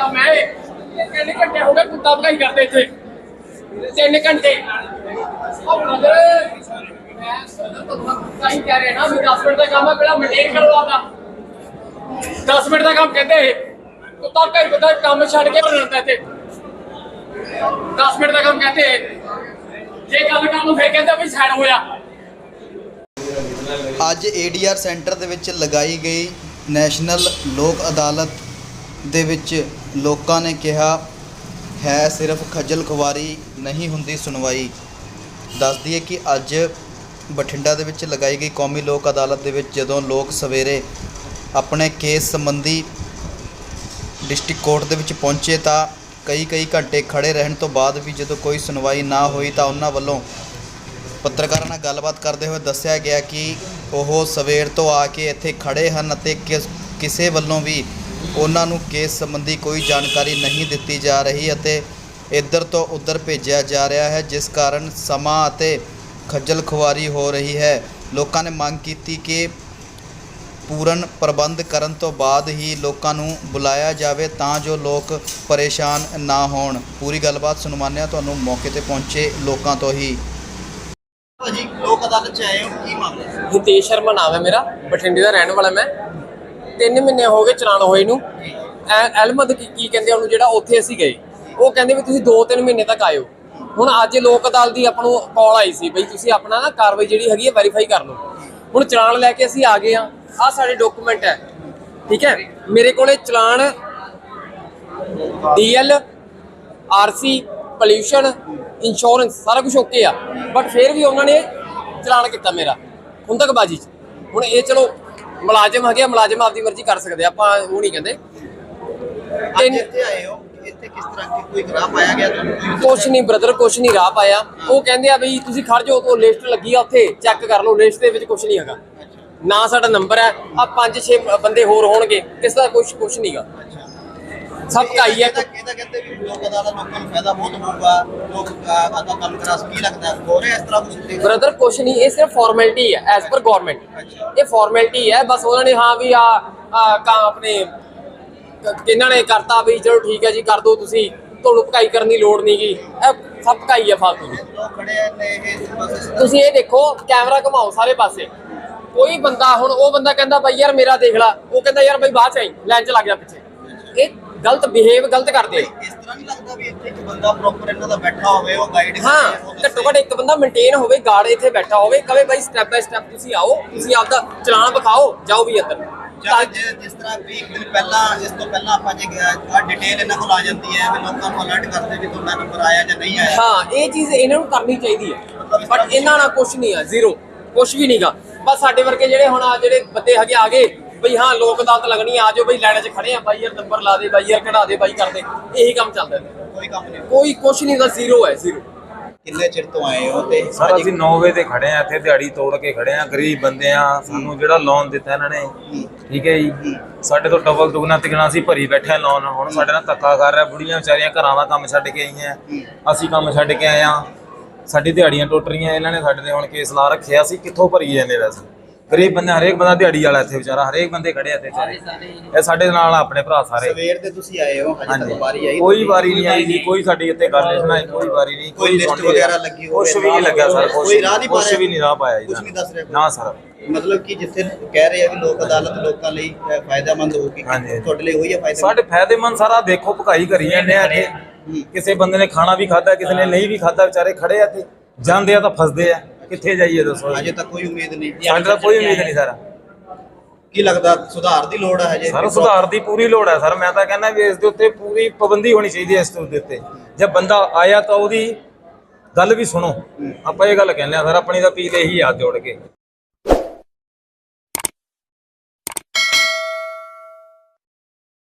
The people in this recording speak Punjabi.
ਤਿੰਨ ਘੰਟੇ ਹੋ ਗਏ ਕੁੱਤਾ ਭਗਾਈ ਕਰਦੇ ਇੱਥੇ ਤਿੰਨ ਘੰਟੇ ਉਹ ਬ੍ਰਦਰ ਮੈਂ ਸਦਰ ਤੋਂ ਕਹੀਂ ਕਹਿ ਰਿਹਾ ਨਾ ਵੀ 10 ਮਿੰਟ ਦਾ ਕੰਮ ਹੈ ਪਹਿਲਾਂ ਮੇਨਟੇਨ ਕਰੋ ਆਪਦਾ 10 ਮਿੰਟ ਦਾ ਕੰਮ ਕਹਿੰਦੇ ਇਹ ਕੁੱਤਾ ਭਗਾਈ ਬੰਦਾ ਕੰਮ ਛੱਡ ਕੇ ਬਣਾਉਂਦਾ ਇੱਥੇ 10 ਮਿੰਟ ਦਾ ਕੰਮ ਕਹਿੰਦੇ ਇਹ। ਜੇ ਗੱਲ ਕਰਨ ਨੂੰ ਫੇਰ ਕਹਿੰਦਾ ਵੀ ਸਾਈਡ ਹੋਇਆ। ਅੱਜ ਏਡੀਆਰ ਸੈਂਟਰ ਦੇ ਵਿੱਚ ਲਗਾਈ ਗਈ ਨੈਸ਼ਨਲ ਲੋਕ ਅਦਾਲਤ ਦੇ ਵਿੱਚ ਲੋਕਾਂ ਨੇ ਕਿਹਾ, ਹੈ ਸਿਰਫ ਖੱਜਲ ਖੁਆਰੀ ਨਹੀਂ ਹੁੰਦੀ ਸੁਣਵਾਈ। ਦੱਸ ਦਈਏ ਕਿ ਅੱਜ ਬਠਿੰਡਾ ਦੇ ਵਿੱਚ ਲਗਾਈ ਗਈ ਕੌਮੀ ਲੋਕ ਅਦਾਲਤ ਦੇ ਵਿੱਚ ਜਦੋਂ ਲੋਕ ਸਵੇਰੇ ਆਪਣੇ ਕੇਸ ਸੰਬੰਧੀ ਡਿਸਟ੍ਰਿਕਟ ਕੋਰਟ ਦੇ ਵਿੱਚ ਪਹੁੰਚੇ ਤਾਂ ਕਈ ਕਈ ਘੰਟੇ ਖੜੇ ਰਹਿਣ ਤੋਂ ਬਾਅਦ ਵੀ ਜਦੋਂ ਕੋਈ ਸੁਣਵਾਈ ਨਾ ਹੋਈ ਤਾਂ ਉਹਨਾਂ ਵੱਲੋਂ ਪੱਤਰਕਾਰਾਂ ਨਾਲ ਗੱਲਬਾਤ ਕਰਦੇ ਹੋਏ ਦੱਸਿਆ ਗਿਆ ਕਿ ਉਹ ਸਵੇਰ ਤੋਂ ਆ ਕੇ ਇੱਥੇ ਖੜੇ ਹਨ ਅਤੇ ਕਿਸ ਕਿਸੇ ਵੱਲੋਂ ਵੀ ਉਹਨਾਂ ਨੂੰ ਕੇਸ ਸੰਬੰਧੀ ਕੋਈ ਜਾਣਕਾਰੀ ਨਹੀਂ ਦਿੱਤੀ ਜਾ ਰਹੀ ਅਤੇ ਇੱਧਰ ਤੋਂ ਉੱਧਰ ਭੇਜਿਆ ਜਾ ਰਿਹਾ ਹੈ, ਜਿਸ ਕਾਰਨ ਸਮਾਂ ਅਤੇ ਖੱਜਲ ਖੁਆਰੀ ਹੋ ਰਹੀ ਹੈ। ਲੋਕਾਂ ਨੇ ਮੰਗ ਕੀਤੀ ਕਿ ਪੂਰਨ ਪ੍ਰਬੰਧ ਕਰਨ ਤੋਂ ਬਾਅਦ ਹੀ ਲੋਕਾਂ ਨੂੰ ਬੁਲਾਇਆ ਜਾਵੇ ਤਾਂ ਜੋ ਲੋਕ ਪਰੇਸ਼ਾਨ ਨਾ ਹੋਣ। ਪੂਰੀ ਗੱਲਬਾਤ ਸੁਣਵਾਉਂਦੇ ਹਾਂ ਤੁਹਾਨੂੰ ਮੌਕੇ ਤੇ ਪਹੁੰਚੇ ਲੋਕਾਂ ਤੋਂ ਹੀ। ਭਾਜੀ ਲੋਕ ਅਦਾਲਤ ਚ ਆਏ ਹੋ? ਕੀ ਮਾਮਲਾ ਹਿਤੇਸ਼ ਸ਼ਰਮਾ ਨਾਮ ਹੈ ਮੇਰਾ। ਬਠਿੰਡੇ ਦਾ ਰਹਿਣ ਵਾਲਾ ਮੈਂ। ਤਿੰਨ ਮਹੀਨੇ ਹੋ ਗਏ ਚਲਾਨ ਹੋਏ ਨੂੰ। ਐ- ਅਹਿਮਦ ਕੀ ਕੀ ਕਹਿੰਦੇ ਉਹਨੂੰ ਜਿਹੜਾ ਉੱਥੇ ਅਸੀਂ ਗਏ। ਉਹ ਕਹਿੰਦੇ ਵੀ ਤੁਸੀਂ 2-3 ਮਹੀਨੇ ਤੱਕ ਆਇਓ। ਹੁਣ ਅੱਜ ਲੋਕ ਅਦਾਲਤ ਦੀ ਆਪਾਂ ਨੂੰ ਕਾਲ ਆਈ ਸੀ ਬਈ ਤੁਸੀਂ ਆਪਣਾ ਨਾ ਕਾਰਵਾਈ ਜਿਹੜੀ ਹੈਗੀ ਹੈ ਵੈਰੀਫਾਈ ਕਰ ਲਓ। ਹੁਣ ਚਲਾਨ ਲੈ ਕੇ ਅਸੀਂ ਆ ਗਏ ਆ ਆ ਸਾਡੇ ਡਾਕੂਮੈਂਟ ਹੈ। ਠੀਕ ਹੈ? ਮੇਰੇ ਕੋਲੇ challan, DL RC pollution insurance ਸਾਰਾ ਕੁਝ ਓਕੇ ਆ। ਬਟ ਫਿਰ ਵੀ ਉਹਨਾਂ ਨੇ ਚਲਾਨ ਕੀਤਾ ਮੇਰਾ ਖੁੰਦਕਬਾਜੀ ਚ। ਹੁਣ ਇਹ ਚਲੋ ਮੁਲਾਜ਼ਮ ਹੈਗੇ ਆ, ਮੁਲਾਜ਼ਮ ਆਪਦੀ ਮਰਜ਼ੀ ਕਰ ਸਕਦੇ ਆਪਾਂ ਉਹ ਨਹੀਂ ਕਹਿੰਦੇ। ਅੱਜ ਇੱਥੇ ਆਏ ਹੋ। ਇੱਥੇ ਕਿਸ ਤਰ੍ਹਾਂ ਕੀ ਕੋਈ ਗ੍ਰਾਹ ਪਾਇਆ ਗਿਆ ਤੁਹਾਨੂੰ? ਕੋਈ ਕੁਛ ਨਹੀਂ ਬ੍ਰਦਰ ਕੁਛ ਨਹੀਂ ਰਾਹ ਪਾਇਆ। ਉਹ ਕਹਿੰਦੇ ਆ ਬਈ ਤੁਸੀਂ ਖੜ ਜਾਓ ਉਹ ਲਿਸਟ ਲੱਗੀ ਆ ਉੱਥੇ ਚੈੱਕ ਕਰ ਲਓ ਲਿਸਟ ਦੇ ਵਿੱਚ ਕੁਛ ਨਹੀਂ ਹੈਗਾ। ਨਾ ਸਾਡਾ ਨੰਬਰ ਹੈ ਆ ਪੰਜ ਛੇ ਬੰਦੇ ਹੋਰ ਹੋਣਗੇ ਕਿਸੇ ਦਾ ਕੁਛ ਕੁਛ ਨਹੀਂਗਾ ਸਭ ਕਾਈ ਹੈ ਇਹਦਾ ਇਹਦਾ ਕਹਿੰਦੇ ਵੀ ਲੋਕ ਅਦਾਲਤ ਲੋਕਾਂ ਨੂੰ ਫਾਇਦਾ ਬਹੁਤ ਹੋਊਗਾ। ਲੋਕ ਅਹ, ਆਪਦਾ ਕੰਮ ਕਰਾ ਸ ਕੀ ਲੱਗਦਾ ਹੋ ਰਿਹਾ ਇਸ ਤਰ੍ਹਾਂ ਕੁਝ ਬ੍ਰਦਰ ਕੁਛ ਨਹੀਂ ਇਹ ਸਿਰਫ ਫਾਰਮੈਲਿਟੀ ਹੈ ਐਸ ਪਰ ਗਵਰਨਮੈਂਟ ਇਹ ਫਾਰਮੈਲਿਟੀ ਹੈ ਬਸ ਉਹਨਾਂ ਨੇ ਹਾਂ ਵੀ ਆ ਆਪਣੇ ਇਹਨਾਂ ਨੇ ਕਰਤਾ ਵੀ ਚਲੋ ਠੀਕ ਹੈ ਜੀ ਕਰ ਦਿਓ ਤੁਸੀਂ ਤੁਹਾਨੂੰ ਭਕਾਈ ਕਰਨ ਦੀ ਲੋੜ ਨਹੀਂਗੀ ਇਹ ਸਭ ਭਕਾਈ ਹੈ ਫਾਲਤੂ ਦੀ। ਤੁਸੀਂ ਇਹ ਦੇਖੋ ਕੈਮਰਾ ਘੁਮਾਓ ਸਾਰੇ ਪਾਸੇ। ਕੋਈ ਬੰਦਾ ਹੁਣ ਉਹ ਬੰਦਾ ਕਹਿੰਦਾ ਬਾਈ ਯਾਰ ਮੇਰਾ ਦੇਖ ਲੈ ਉਹ ਕਹਿੰਦਾ ਯਾਰ ਬਾਈ ਬਾਅਦ ਚ ਆਈ ਲਾਈਨ ਚ ਲੱਗ ਜਾ ਪਿੱਛੇ। ਇਹ ਗਲਤ ਬਿਹੇਵ ਗਲਤ ਕਰਦੇ ਇਸ ਤਰ੍ਹਾਂ ਨਹੀਂ ਲੱਗਦਾ ਵੀ ਇੱਥੇ ਇੱਕ ਬੰਦਾ ਪ੍ਰੋਪਰ ਇਹਨਾਂ ਦਾ ਬੈਠਾ ਹੋਵੇ ਉਹ ਗਾਈਡ ਹਾਂ ਘੱਟੋ ਘੱਟ ਇੱਕ ਬੰਦਾ ਮੇਨਟੇਨ ਹੋਵੇ ਗਾਰਡ ਇੱਥੇ ਬੈਠਾ ਹੋਵੇ ਕਵੇ ਬਾਈ ਸਟੈਪ ਬਾਈ ਸਟੈਪ ਤੁਸੀਂ ਆਓ ਤੁਸੀਂ ਆਪਦਾ ਚਲਾਨ ਵਿਖਾਓ ਜਾਓ ਵੀ ਅੰਦਰ ਜਿਸ ਤਰ੍ਹਾਂ ਵੀ ਇੱਕ ਦਿਨ ਪਹਿਲਾਂ ਇਸ ਤੋਂ ਪਹਿਲਾਂ ਆਪਾਂ ਜੇ ਆ ਡਿਟੇਲ ਇਹਨਾਂ ਕੋਲ ਆ ਜਾਂਦੀ ਹੈ ਵੀ ਲੋਕਾਂ ਨੂੰ ਅਲਰਟ ਕਰਦੇ ਵੀ ਤੁਹਾਡਾ ਨੰਬਰ ਆਇਆ ਜਾਂ ਨਹੀਂ ਆਇਆ। ਹਾਂ ਇਹ ਚੀਜ਼ ਇਹਨਾਂ ਨੂੰ ਕਰਨੀ ਚਾਹੀਦੀ ਹੈ। ਬਟ ਇਹਨਾਂ ਨਾਲ ਕੁਝ ਨਹੀਂ ਆ ਜ਼ੀਰੋ ਕੁਝ ਵੀ ਨਹੀਂਗਾ। ਬਸ ਸਾਡੇ ਵਰਗੇ ਜਿਹੜੇ ਹੁਣ ਆ ਜਿਹੜੇ ਬੰਦੇ ਹੈਗੇ ਆ ਗਏ ਬਈ ਹਾਂ ਲੋਕ ਅਦਾਲਤ ਲੱਗਣੀ ਆ ਜਾਓ ਬਈ ਲਾਈਨ 'ਚ ਖੜੇ ਆ ਬਾਈ ਯਾਰ ਨੰਬਰ ਲਾ ਦੇ ਬਾਈ ਯਾਰ ਕਢਾ ਦੇ ਬਾਈ ਕਰ ਦੇ। ਇਹੀ ਕੰਮ ਚੱਲਦਾ। ਹੈ। ਕੋਈ ਕੰਮ ਨਹੀਂ। ਕੋਈ ਕੁਝ ਨਹੀਂ ਦਾ ਜ਼ੀਰੋ ਹੈ ਜ਼ੀਰੋ ਕਿੰਨੇ ਚਿਰ ਤੋਂ ਆਏ ਹੋ ਤੇ ਸਰ ਅਸੀਂ 9 ਵਜੇ ਤੇ ਖੜੇ ਆ ਇੱਥੇ ਦਿਹਾੜੀ ਤੋੜ ਕੇ ਖੜੇ ਆ ਗਰੀਬ ਬੰਦੇ ਆ ਸਾਨੂੰ ਜਿਹੜਾ ਲੋਨ ਦਿੱਤਾ ਇਹਨਾਂ ਨੇ। ਠੀਕ ਹੈ ਜੀ। ਸਾਡੇ ਤੋਂ ਡਬਲ ਦੁਗਣਾ ਤਿਗਣਾ ਅਸੀਂ ਭਰੀ ਬੈਠੇ ਲੋਨ ਹੁਣ ਸਾਡੇ ਨਾਲ ਧੱਕਾ ਕਰ ਰਿਹਾ ਬੁੜੀਆਂ ਵਿਚਾਰੀਆਂ ਘਰਾਂ ਦਾ ਕੰਮ ਛੱਡ ਕੇ ਆਈਆਂ। ਅਸੀਂ ਕੰਮ ਛੱਡ ਕੇ ਆਏ ਆ ਸਾਡੀ ਦਿਹਾੜੀਆਂ ਟੁੱਟ ਰਹੀਆਂ ਇਹਨਾਂ ਨੇ ਸਾਡੇ ਤੇ ਹੁਣ ਕੇਸ ਲਾ ਰੱਖਿਆ ਅਸੀਂ ਕਿੱਥੋਂ ਭਰੀ ਜਾਂਦੇ ਵੈਸੇ? ਗਰੀਬ ਬੰਦੇ ਹਰੇਕ ਬੰਦਾ ਦਿਹਾੜੀ ਵਾਲਾ ਇੱਥੇ ਵਿਚਾਰਾ ਹਰੇਕ ਬੰਦੇ ਖੜੇ ਆ ਇੱਥੇ ਵਿਚਾਰੇ। ਇਹ ਸਾਡੇ ਨਾਲ ਆਪਣੇ ਭਰਾ ਸਾਰੇ। ਸਵੇਰ ਦੇ ਤੁਸੀਂ ਆਏ ਹੋ ਹਜੇ ਹਾਂਜੀ। ਤੱਕ ਵਾਰੀ ਆਈ ਕੋਈ ਵਾਰੀ ਨਹੀਂ ਆਈ ਜੀ ਕੋਈ ਸਾਡੀ ਇੱਥੇ ਗੱਲ ਨਹੀਂ ਸੁਣਾਈ ਕੋਈ ਵਾਰੀ ਨਹੀਂ ਕੋਈ ਲਿਸਟ ਸੁਣਨੀ ਵਗੈਰਾ ਨਹੀਂ। ਲੱਗੀ ਹੋਵੇ, ਕੁਛ ਵੀ ਨਹੀਂ ਲੱਗਿਆ ਸਰ ਕੁਛ ਕੋਈ ਰਾਹ ਨਹੀਂ ਕੁਛ ਰਿਹਾ? ਵੀ ਨਹੀਂ ਰਾਹ ਪਾਇਆ ਜੀ ਕੁਛ ਨਹੀਂ ਦੱਸ ਰਿਹਾ ਕੋਈ? ਨਾ ਸਰ। ਮਤਲਬ ਕਿ ਜਿੱਥੇ ਕਹਿ ਰਹੇ ਆ ਵੀ ਲੋਕ ਅਦਾਲਤ ਲੋਕਾਂ ਲਈ ਅ, ਫਾਇਦਾਮੰਦ ਹੋਊਗੀ ਹਾਂਜੀ। ਤੁਹਾਡੇ ਲਈ ਹੋਈ ਹੈ ਫਾਇਦਾ ਸਾਡੇ ਫਾਇਦੇਮੰਦ ਸਾਰਾ ਦੇਖੋ ਭਕਾਈ ਕਰੀ ਜਾਂਦੇ ਆ ਇੱਥੇ। ਕਿਸੇ ਬੰਦੇ ਨੇ ਖਾਣਾ ਵੀ ਖਾਦਾ ਕਿਸੇ ਨੇ ਨਹੀਂ ਵੀ ਖਾਦਾ ਵਿਚਾਰੇ ਖੜੇ ਆ ਇੱਥੇ। ਜਾਂਦੇ ਆ ਤਾਂ ਫਸਦੇ ਆ। ਕਿੱਥੇ ਜਾਈਏ ਦੱਸੋ ਅਜੇ ਤੱਕ ਕੋਈ ਉਮੀਦ ਨਹੀਂ। ਸਾਡੇ ਤਾਂ ਕੋਈ ਉਮੀਦ ਨਹੀਂ ਸਰ। ਕੀ ਲੱਗਦਾ ਸੁਧਾਰ ਦੀ ਲੋੜ ਹੈ ਹਜੇ? ਸਰ ਸੁਧਾਰ ਦੀ ਪੂਰੀ ਲੋੜ ਹੈ ਸਰ। ਮੈਂ ਤਾਂ ਕਹਿੰਦਾ ਵੀ ਇਸ ਦੇ ਉੱਤੇ ਪੂਰੀ ਪਾਬੰਦੀ ਹੋਣੀ ਚਾਹੀਦੀ ਹੈ ਇਸ ਦੇ ਉੱਤੇ। ਜੇ ਬੰਦਾ ਆਇਆ ਤਾਂ ਉਹਦੀ ਗੱਲ ਵੀ ਸੁਣੋ। ਆਪਾਂ ਇਹ ਗੱਲ ਕਹਿੰਦੇ ਆ ਸਰ ਆਪਣੀ ਤਾਂ ਅਪੀਲ ਇਹੀ ਆ ਜੋੜ ਕੇ।